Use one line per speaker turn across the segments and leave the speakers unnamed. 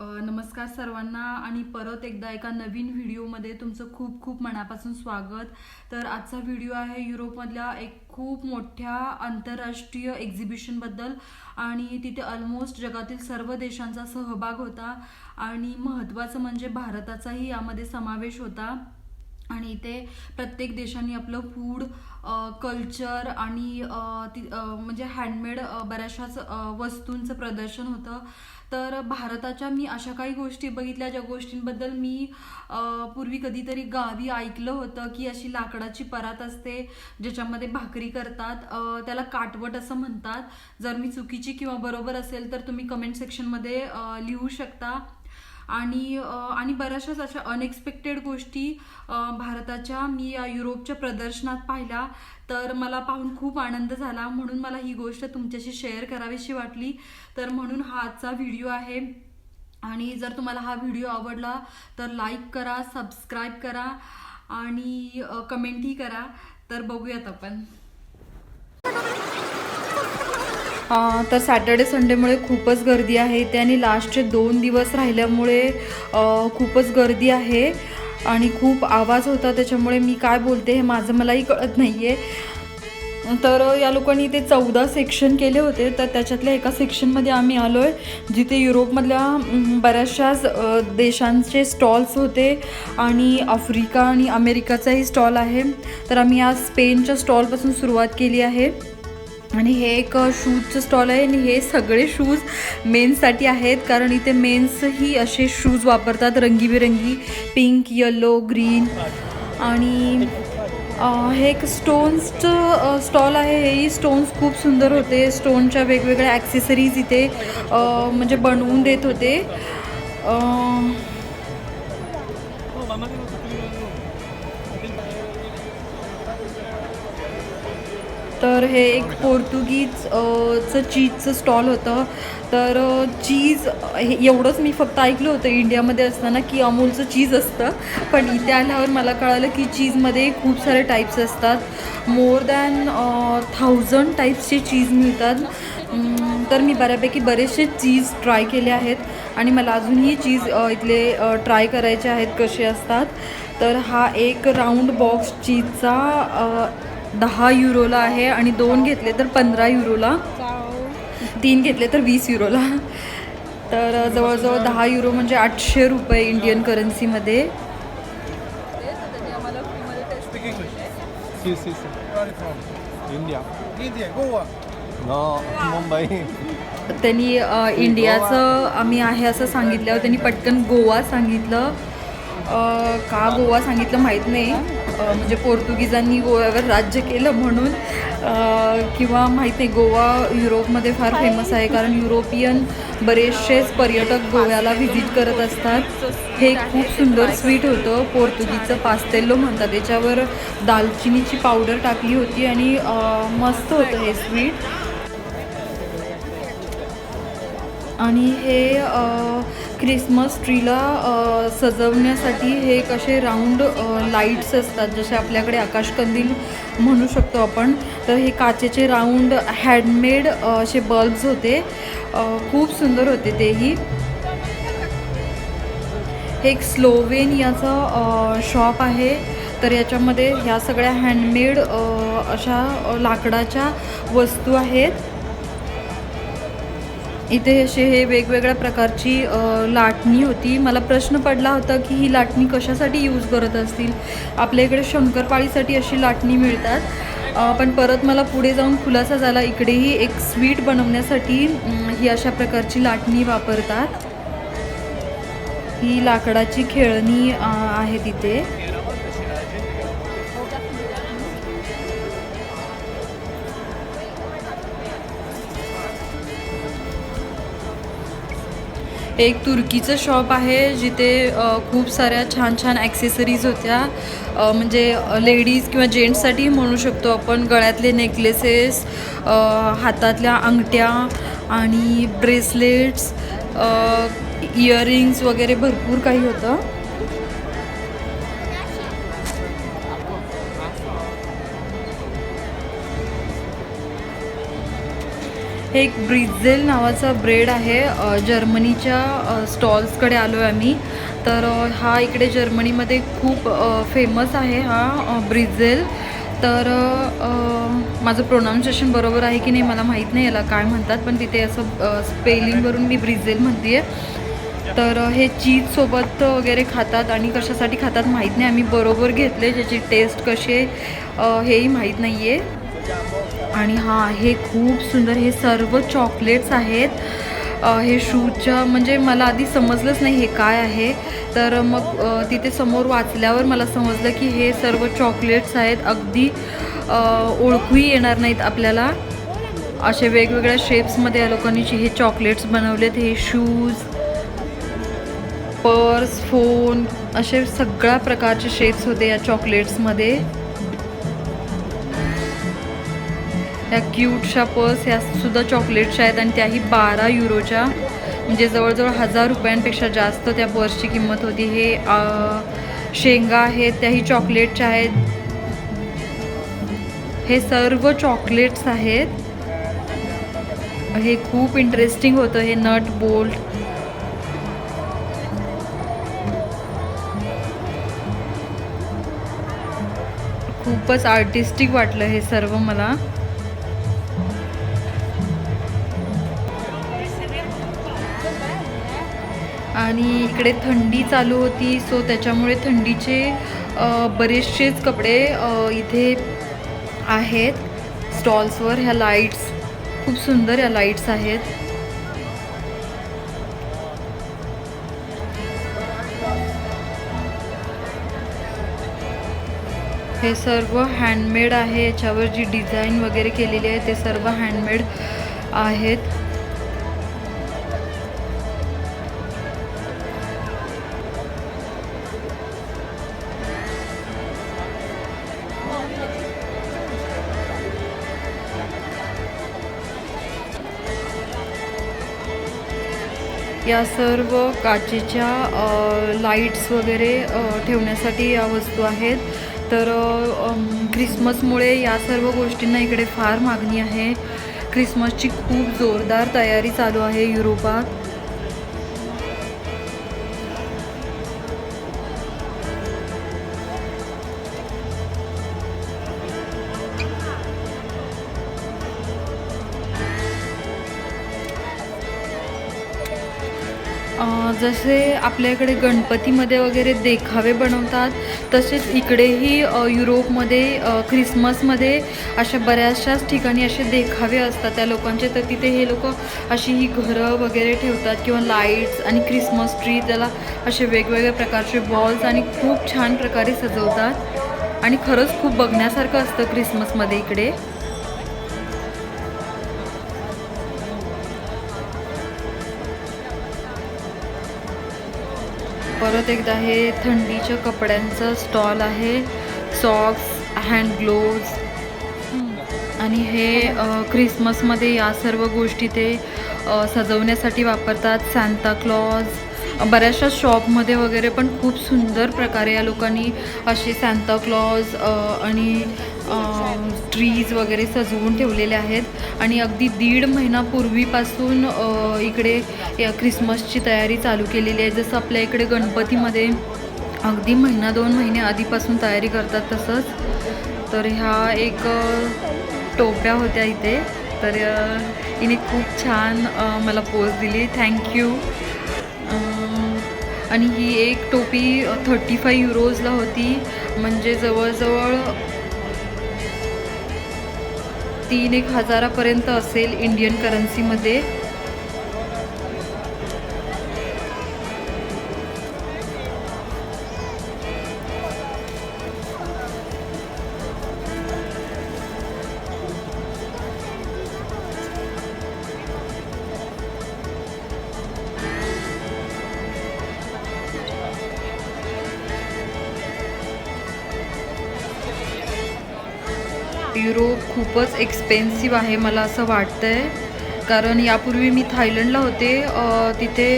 नमस्कार सर्वांना आणि परत एकदा एका नवीन व्हिडिओमध्ये तुमचं खूप खूप मनापासून स्वागत. तर आजचा व्हिडिओ आहे युरोपमधल्या एक खूप मोठ्या आंतरराष्ट्रीय एक्झिबिशनबद्दल आणि तिथे ऑलमोस्ट जगातील सर्व देशांचा सहभाग होता आणि महत्त्वाचं म्हणजे भारताचाही यामध्ये समावेश होता. आणि इथे प्रत्येक देशाने आपलं फूड कल्चर आणि म्हणजे हँडमेड बऱ्याचशाच वस्तूंचं प्रदर्शन होतं. तर भारताच्या मी अशा काही गोष्टी बघितल्या ज्या गोष्टींबद्दल मी पूर्वी कधीतरी गावी ऐकलं होतं की अशी लाकडाची परात असते ज्याच्यामध्ये भाकरी करतात. त्याला काटवट असं म्हणतात. जर मी चुकीची किंवा बरोबर असेल तर तुम्ही कमेंट सेक्शनमध्ये लिहू शकता. आणि आणि बऱ्याचशाच अशा अनएक्सपेक्टेड गोष्टी भारताच्या मी या युरोपच्या प्रदर्शनात पाहिल्या तर मला पाहून खूप आनंद झाला. म्हणून मला ही गोष्ट तुमच्याशी शेअर करावीशी वाटली. तर म्हणून हा आजचा व्हिडिओ आहे. आणि जर तुम्हाला हा व्हिडिओ आवडला तर लाईक करा सबस्क्राईब करा आणि कमेंटही करा. तर बघूयात आपण. तर सॅटर्डे संडेमुळे खूपच गर्दी आहे. इथे आणि लास्टचे दोन दिवस राहिल्यामुळे खूपच गर्दी आहे आणि खूप आवाज होता. त्याच्यामुळे मी काय बोलते हे माझं मलाही कळत नाही आहे तर या लोकांनी ते चौदा सेक्शन केले होते. तर त्याच्यातल्या एका सेक्शनमध्ये आम्ही आलो आहे जिथे युरोपमधल्या बऱ्याचशाच देशांचे स्टॉल्स होते आणि आफ्रिका आणि अमेरिकाचाही स्टॉल आहे. तर आम्ही आज स्पेनच्या स्टॉलपासून सुरुवात केली आहे. आणि हे एक शूजचं स्टॉल आहे आणि हे सगळे शूज मेन्ससाठी आहेत. कारण इथे मेन्सही असे शूज वापरतात रंगीबेरंगी पिंक येलो ग्रीन आणि हे एक स्टोन्सचं स्टॉल आहे. हेही स्टोन्स खूप सुंदर होते. स्टोनच्या वेगवेगळ्या ॲक्सेसरीज इथे म्हणजे बनवून देत होते. तर हे एक पोर्तुगीज चं चीजचं स्टॉल होतं. तर चीज हे एवढंच मी फक्त ऐकलं होतं इंडियामध्ये असताना की अमूलचं चीज असतं. पण इथे आल्यावर मला कळालं की चीजमध्ये खूप सारे टाईप्स असतात. मोर दॅन थाउजंड टाईप्सचे चीज मिळतात. तर मी बऱ्यापैकी बरेचसे चीज ट्राय केले आहेत. आणि मला अजूनही चीज इथले ट्राय करायचे आहेत कसे असतात. तर हा एक राऊंड बॉक्स चीजचा दहा युरोला आहे आणि दोन घेतले तर पंधरा युरोला. तीन घेतले तर वीस युरोला. तर जवळजवळ दहा युरो म्हणजे आठशे रुपये इंडियन करन्सीमध्ये. त्यांनी इंडियाचं आम्ही आहे असं सांगितल्यावर त्यांनी पटकन गोवा सांगितलं. का गोवा सांगितलं माहीत नाही. म्हणजे पोर्तुगीजांनी गोव्यावर राज्य केलं म्हणून किंवा माहीत नाही गोवा युरोपमध्ये फार फेमस आहे कारण युरोपियन बरेचसेच पर्यटक गोव्याला व्हिजिट करत असतात. हे खूप सुंदर स्वीट होतं. पोर्तुगीजचं पास्तेल्लो म्हणतात. त्याच्यावर दालचिनीची पावडर टाकली होती आणि मस्त होतं हे स्वीट आणि हे ख्रिसमस ट्रीला सजवण्यासाठी हे कसे राऊंड लाईट्स असतात. जसे आपल्याकडे आकाशकंदील म्हणू शकतो आपण. तर हे काचेचे राऊंड हँडमेड असे बल्ब्स होते. खूप सुंदर होते तेही. हे एक स्लोवेन याचं शॉप आहे. तर याच्यामध्ये ह्या सगळ्या हँडमेड अशा लाकडाच्या वस्तू आहेत. इथे असे हे वेगवेगळ्या प्रकारची लाटणी होती. मला प्रश्न पडला होता की ही लाटणी कशासाठी यूज करत असतील? आपल्या इकडे शंकरपाळीसाठी अशी लाटणी मिळतात. पण परत मला पुढे जाऊन खुलासा झाला. इकडेही एक स्वीट बनवण्यासाठी ही अशा प्रकारची लाटणी वापरतात. ही लाकडाची खेळणी आहे तिथे. एक तुर्कीचं शॉप आहे जिथे खूप साऱ्या छान छान ॲक्सेसरीज होत्या. म्हणजे लेडीज किंवा जेंट्ससाठी म्हणू शकतो आपण गळ्यातले नेकलेसेस हातातल्या अंगठ्या आणि ब्रेसलेट्स इयरिंग्स वगैरे भरपूर काही होतं. हे एक ब्रिझेल नावाचा ब्रेड आहे. जर्मनीच्या स्टॉल्सकडे आलो आहे आम्ही. तर हा इकडे जर्मनीमध्ये खूप फेमस आहे हा ब्रिझेल. तर माझं प्रोनाऊन्सिएशन बरोबर आहे की नाही मला माहीत नाही याला काय म्हणतात पण तिथे असं स्पेलिंगवरून मी ब्रिझेल म्हणते आहे तर हे चीजसोबत वगैरे खातात आणि कशासाठी खातात माहीत नाही. आम्ही बरोबर घेतले ज्याची टेस्ट कशी आहे हेही माहीत नाही आहे आणि हा हे खूप सुंदर हे सर्व चॉकलेट्स आहेत. हे शूजच्या म्हणजे मला आधी समजलंच नाही हे काय आहे. तर मग तिथे समोर वाचल्यावर मला समजलं की हे सर्व चॉकलेट्स आहेत. अगदी ओळखूही येणार नाहीत आपल्याला. असे वेगवेगळ्या शेप्समध्ये या लोकांनी हे चॉकलेट्स बनवलेत हे शूज पर्स फोन असे सगळ्या प्रकारचे शेप्स होते या चॉकलेट्समध्ये ह्या क्यूटशा पर्स ह्या सुद्धा चॉकलेटच्या आहेत आणि त्याही बारा युरोच्या म्हणजे जवळजवळ हजार रुपयांपेक्षा जास्त त्या पर्सची किंमत होती. हे शेंगा आहेत त्याही चॉकलेटच्या आहेत. हे सर्व चॉकलेट्स आहेत. हे खूप इंटरेस्टिंग होतं. हे नट बोल्ट खूपच आर्टिस्टिक वाटलं हे सर्व मला. आणि इकडे थंडी चालू होती सो त्याच्यामुळे थंडीचे बरेचसेच कपडे इथे आहेत. स्टॉल्सवर ह्या लाईट्स खूप सुंदर ह्या लाईट्स आहेत. हे सर्व हँडमेड आहे. याच्यावर जी डिझाईन वगैरे केलेली आहे ते सर्व हँडमेड आहेत. या सर्व काचेच्या लाईट्स वगैरे ठेवण्यासाठी या वस्तू आहेत. तर ख्रिसमसमुळे या सर्व गोष्टींना इकडे फार मागणी आहे. ख्रिसमसची खूप जोरदार तयारी चालू आहे युरोपात. जसे आपल्याकडे गणपतीमध्ये वगैरे देखावे बनवतात तसेच इकडेही युरोपमध्ये ख्रिसमसमध्ये अशा बऱ्याचशाच ठिकाणी असे देखावे असतात त्या लोकांचे. तर तिथे हे लोक अशी ही घरं वगैरे ठेवतात किंवा लाईट्स आणि ख्रिसमस ट्री त्याला असे वेगवेगळ्या प्रकारचे बॉल्स आणि खूप छान प्रकारे सजवतात. आणि खरंच खूप बघण्यासारखं असतं ख्रिसमसमध्ये इकडे. परत एकदा हे थंडीच्या कपड्यांचं स्टॉल आहे. सॉक्स हँड ग्लोव्ज आणि हे ख्रिसमसमध्ये या सर्व गोष्टी ते सजवण्यासाठी वापरतात. सांता क्लॉज बऱ्याचशा शॉपमध्ये वगैरे पण खूप सुंदर प्रकारे या लोकांनी असे सांता क्लॉज आणि ट्रीज वगैरे सजवून ठेवलेले आहेत. आणि अगदी दीड महिनापूर्वीपासून पूर्वीपासून इकडे या ख्रिसमसची तयारी चालू केलेली आहे. जसं आपल्या इकडे गणपतीमध्ये अगदी महिना दोन महिने आधीपासून तयारी करतात तसंच. तर ह्या एक टोप्या होत्या इथे. तर हिने खूप छान मला पोज दिली. थँक्यू आणि ही एक टोपी थर्टी फाय युरोजला होती. म्हणजे जवळजवळ तीन एक हजारापर्यंत असेल इंडियन करन्सीमध्ये युरो खूपच एक्सपेन्सिव्ह आहे मला असं वाटतं आहे कारण यापूर्वी मी थायलंडला होते तिथे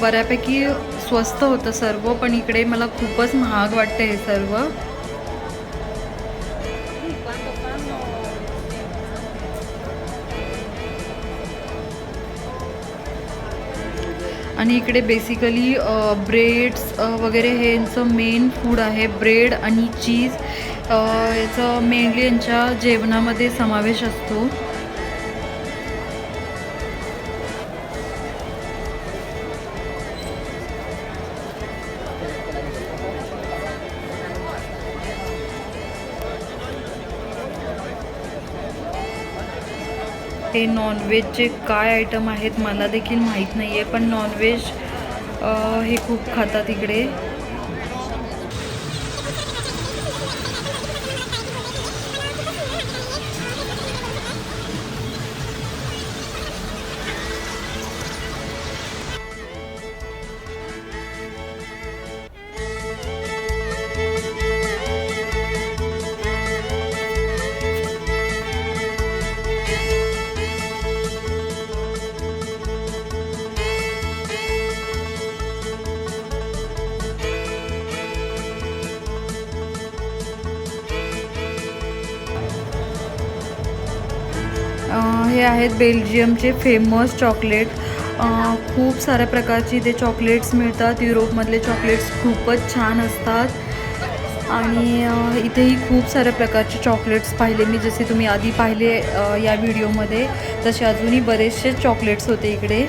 बऱ्यापैकी स्वस्त होतं सर्व पण इकडे मला खूपच महाग वाटतं हे सर्व. आणि इकडे बेसिकली ब्रेड्स वगैरे हे यांचं मेन फूड आहे ब्रेड आणि चीज याचं मेनली यांच्या जेवणामध्ये समावेश असतो. हे नॉनव्हेजचे काय आयटम आहेत मला देखील माहीत नाही आहे पण नॉनव्हेज हे खूप खातात इकडे. आहेत बेल्जियमचे फेमस चॉकलेट. खूप साऱ्या प्रकारची इथे चॉकलेट्स मिळतात. युरोपमधले चॉकलेट्स खूपच छान असतात. आणि इथेही खूप साऱ्या प्रकारचे चॉकलेट्स पाहिले मी जसे तुम्ही आधी पाहिले या व्हिडिओमध्ये तसे अजूनही बरेचसे चॉकलेट्स होते इकडे.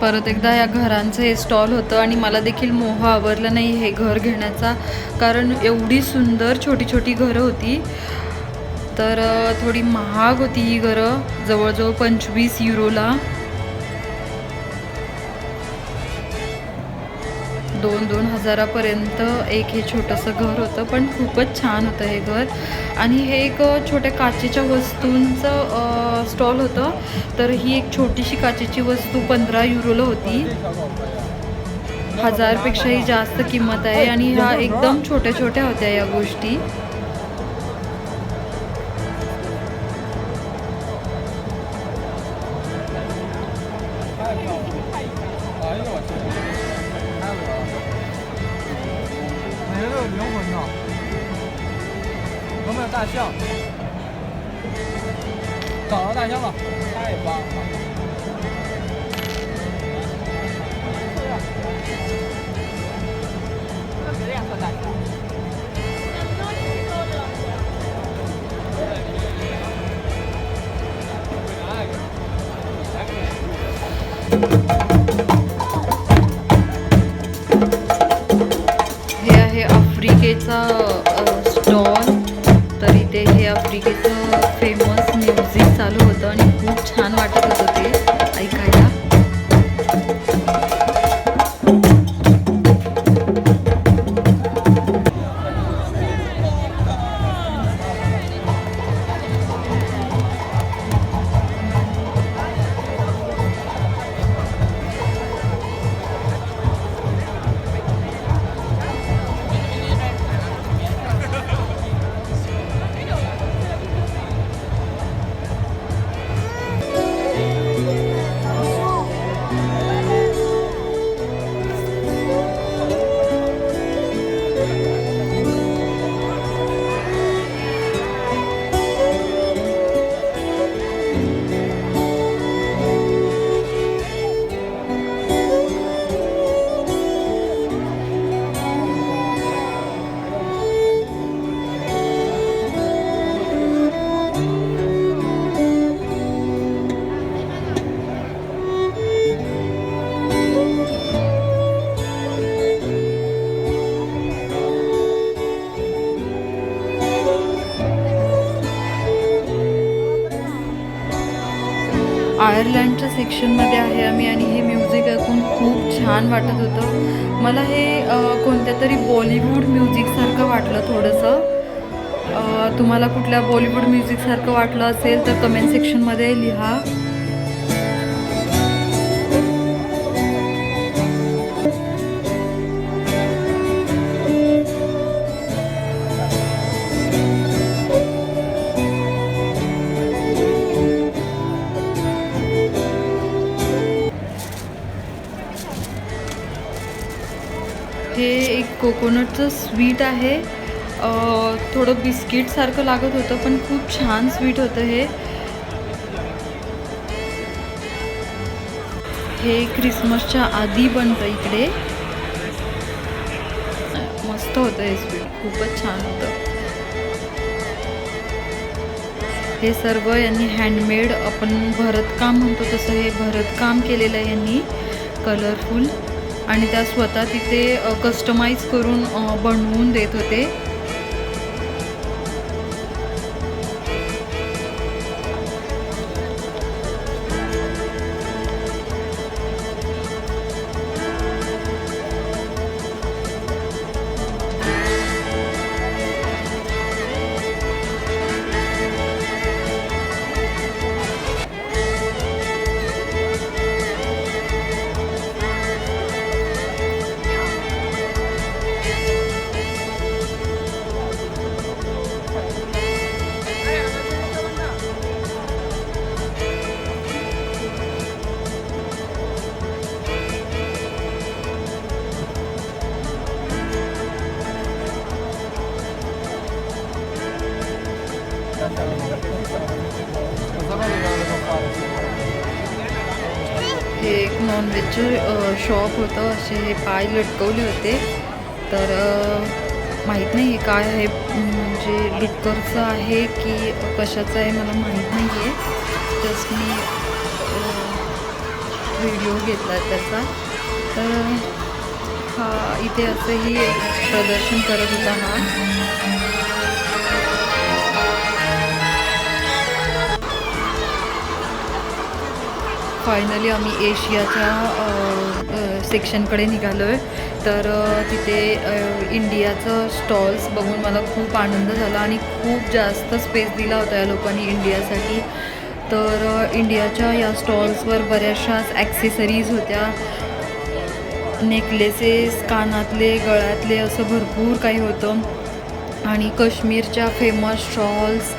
परत एकदा या घरांचं हे स्टॉल होतं आणि मला देखील मोह आवरला नाही हे घर घेण्याचा. कारण एवढी सुंदर छोटी छोटी घरं होती. तर थोडी महाग होती ही घरं. जवळजवळ पंचवीस युरोला दोन दोन हजारापर्यंत एक हे छोटंसं घर होतं पण खूपच छान होतं हे घर. आणि हे एक छोट्या काचेच्या वस्तूंचं स्टॉल होतं. तर ही एक छोटीशी काचेची वस्तू पंधरा युरोला होती. हजारपेक्षाही जास्त किंमत आहे आणि ह्या एकदम छोट्या छोट्या होत्या या गोष्टी. आयर्लंडच्या सेक्शनमध्ये आहे आम्ही आणि हे म्युझिक ऐकून खूप छान वाटत होतं. मला हे कोणत्या तरी बॉलिवूड म्युझिकसारखं वाटलं थोडंसं. तुम्हाला कुठल्या बॉलिवूड म्युझिकसारखं वाटलं असेल तर कमेंट सेक्शनमध्ये लिहा. कोकोनटचं स्वीट आहे. थोडं बिस्किटसारखं लागत होतं पण खूप छान स्वीट होतं हे. हे क्रिसमसच्या आधी बनतं इकडे. मस्त होतं हे स्वीट खूपच छान होतं. हे सर्व यांनी हँडमेड आपण भरतकाम म्हणतो तसं हे भरतकाम केलेलं आहे यांनी कलरफुल आणि त्या स्वतः तिथे कस्टमाइज करून बनवून देत होते. हे एक नॉनव्हेजचं शॉप होतं असे हे पाय लटकवले होते. तर माहीत नाही आहे काय आहे म्हणजे डुक्करचं आहे की कशाचं आहे मला माहीत नाही आहे जस्ट मी व्हिडिओ घेतला त्याचा. तर हा इथे असंही प्रदर्शन करत होता हा. फायनली आम्ही एशियाच्या सेक्शनकडे निघालो आहे तर तिथे इंडियाचं स्टॉल्स बघून मला खूप आनंद झाला आणि खूप जास्त स्पेस दिला होता या लोकांनी इंडियासाठी. तर इंडियाच्या या स्टॉल्सवर बऱ्याचशाच ॲक्सेसरीज होत्या. नेकलेसेस कानातले गळ्यातले असं भरपूर काही होतं. आणि काश्मीरच्या फेमस शॉल्स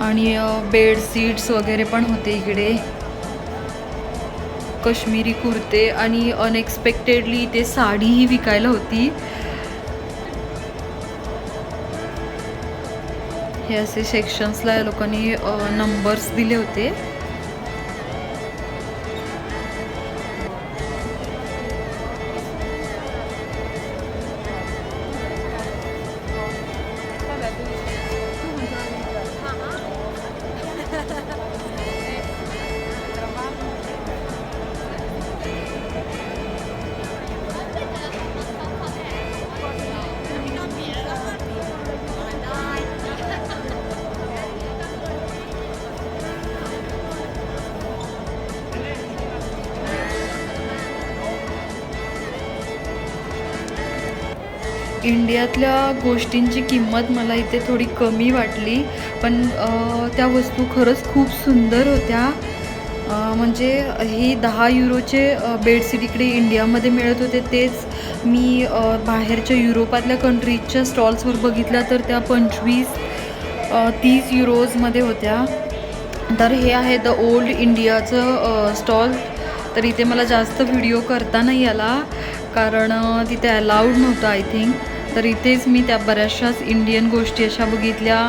आणि बेडशीट्स वगैरे पण होते इकडे. कश्मीरी कुर्ते आणि अनएक्सपेक्टेडली ते साडीही विकायला होती. हे असे सेक्शन्सला या लोकांनी नंबर्स दिले होते. इंडियातल्या गोष्टींची किंमत मला इथे थोडी कमी वाटली पण त्या वस्तू खरंच खूप सुंदर होत्या. म्हणजे हे दहा युरोचे बेडशीट इकडे इंडियामध्ये मिळत होते तेच मी बाहेरच्या युरोपातल्या कंट्रीजच्या स्टॉल्सवर बघितल्या तर त्या पंचवीस तीस युरोजमध्ये होत्या. तर हे आहे द ओल्ड इंडियाचं स्टॉल. तर इथे मला जास्त व्हिडिओ करता नाही आला कारण तिथे अलाउड नव्हतं आय थिंक. तर इथेच मी त्या बऱ्याचशाच इंडियन गोष्टी अशा बघितल्या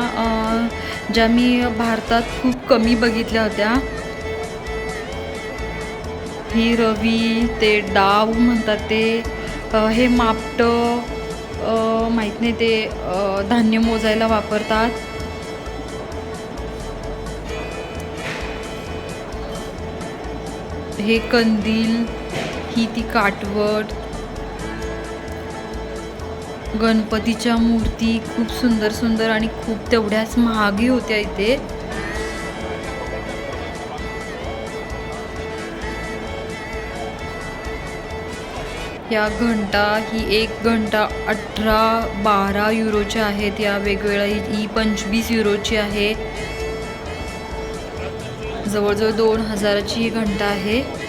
ज्या मी भारतात खूप कमी बघितल्या होत्या. ही रवी ते डाव म्हणतात ते हे मापटं माहीत नाही ते धान्य मोजायला वापरतात. हे कंदील ही ती काटवट गणपतीच्या मूर्ती खूप सुंदर सुंदर आणि खूप तेवढ्याच महागी होत्या इथे. या घंटा ही एक घंटा अठरा बारा युरोच्या आहेत. या वेगवेगळ्या ही ही पंचवीस युरोची आहे. जवळजवळ दोन हजाराची ही घंटा आहे.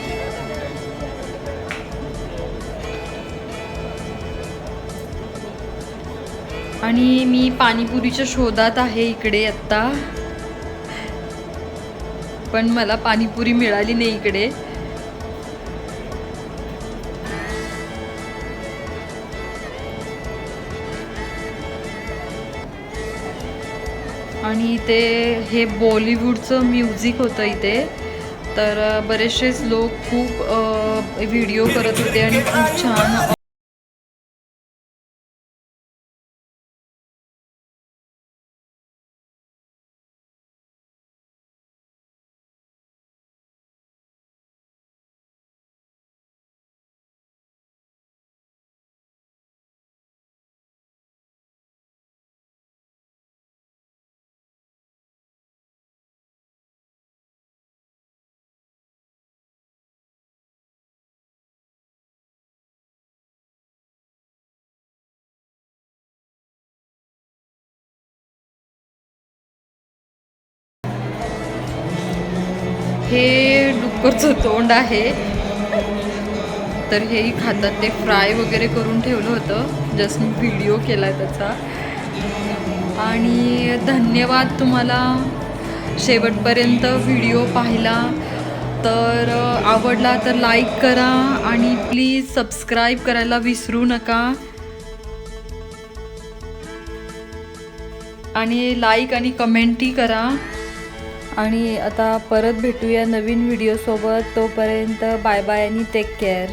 आणि मी पाणीपुरीच्या शोधात आहे इकडे आत्ता. पण मला पाणीपुरी मिळाली नाही इकडे. आणि इथे हे बॉलिवूडचं म्युझिक होतं इथे. तर बरेचसेच लोक खूप व्हिडिओ करत होते आणि खूप छान डुक्करचं तोंड आहे. तर हेही खातात. ते फ्राय वगैरे करून ठेवलं होतं. जस्ट मी व्हिडिओ केला त्याचा. आणि धन्यवाद तुम्हाला. शेवटपर्यंत व्हिडिओ पाहिला. तर आवडला तर लाईक करा आणि प्लीज सबस्क्राईब करायला विसरू नका. आणि लाईक आणि कमेंटही करा. आणि आता परत भेटूया नवीन व्हिडिओसोबत तोपर्यंत बाय बाय आणि टेक केअर